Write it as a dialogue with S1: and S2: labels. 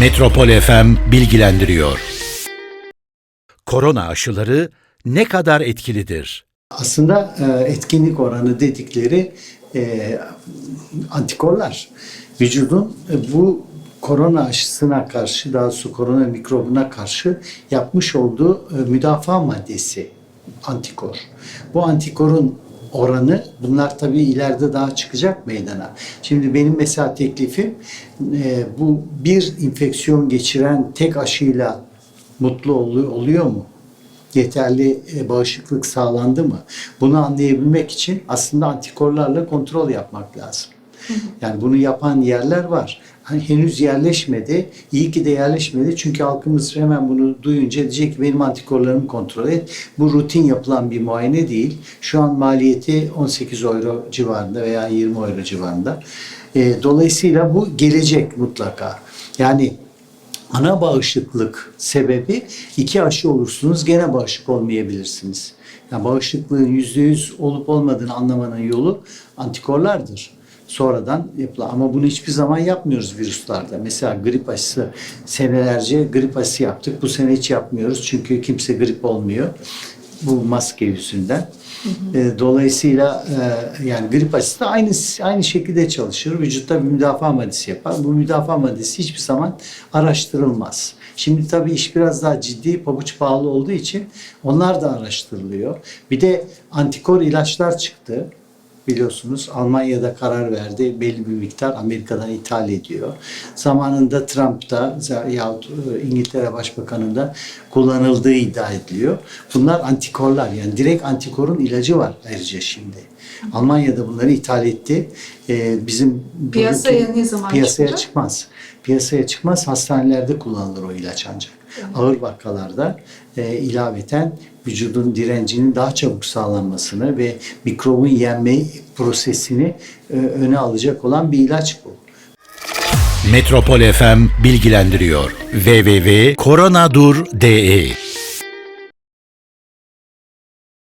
S1: Metropol FM bilgilendiriyor. Korona aşıları ne kadar etkilidir?
S2: Aslında e, etkinlik oranı dedikleri e, antikorlar. Vücudun e, bu korona aşısına karşı, daha doğrusu korona mikrobuna karşı yapmış olduğu müdafaa maddesi antikor. Bu antikorun oranı bunlar tabii ileride daha çıkacak meydana. Şimdi benim mesela teklifim e, bu bir infeksiyon geçiren tek aşıyla mutlu oluyor, oluyor mu? yeterli e, bağışıklık sağlandı mı? Bunu anlayabilmek için aslında antikorlarla kontrol yapmak lazım. Yani bunu yapan yerler var. Hani henüz yerleşmedi. İyi ki de yerleşmedi. Çünkü halkımız hemen bunu duyunca diyecek ki benim antikorlarımı kontrol et. Bu rutin yapılan bir muayene değil. Şu an maliyeti 18 euro civarında veya 20 euro civarında. E, dolayısıyla bu gelecek mutlaka. Yani ana bağışıklık sebebi iki aşı olursunuz gene bağışık olmayabilirsiniz. Yani bağışıklığın yüzde yüz olup olmadığını anlamanın yolu antikorlardır. Sonradan yapılan ama bunu hiçbir zaman yapmıyoruz virüslerde. Mesela grip aşısı senelerce grip aşısı yaptık. Bu sene hiç yapmıyoruz çünkü kimse grip olmuyor. Bu maske yüzünden. E, Dolayısıyla e, yani grip aşısı da aynı aynı şekilde çalışır. Vücutta bir müdafaa maddesi yapar. Bu müdafaa maddesi hiçbir zaman araştırılmaz. Şimdi tabii iş biraz daha ciddi, pabuç pahalı olduğu için onlar da araştırılıyor. Bir de antikor ilaçlar çıktı biliyorsunuz Almanya'da karar verdi. Belli bir miktar Amerika'dan ithal ediyor. Zamanında Trump'ta yahut e, İngiltere Başbakanı'nda kullanıldığı iddia ediliyor. Bunlar antikorlar yani direkt antikorun ilacı var ayrıca şimdi. Almanya'da bunları ithal etti. Ee, bizim
S3: Piyasaya ne zaman
S2: piyasaya
S3: çıkacak?
S2: çıkmaz. Piyasaya çıkmaz. Hastanelerde kullanılır o ilaç ancak. Ağır vakalarda e, ilaveten vücudun direncinin daha çabuk sağlanmasını ve mikrobun yenme prosesini e, öne alacak olan bir ilaç bu.
S1: Metropol FM bilgilendiriyor. www.koronadur.de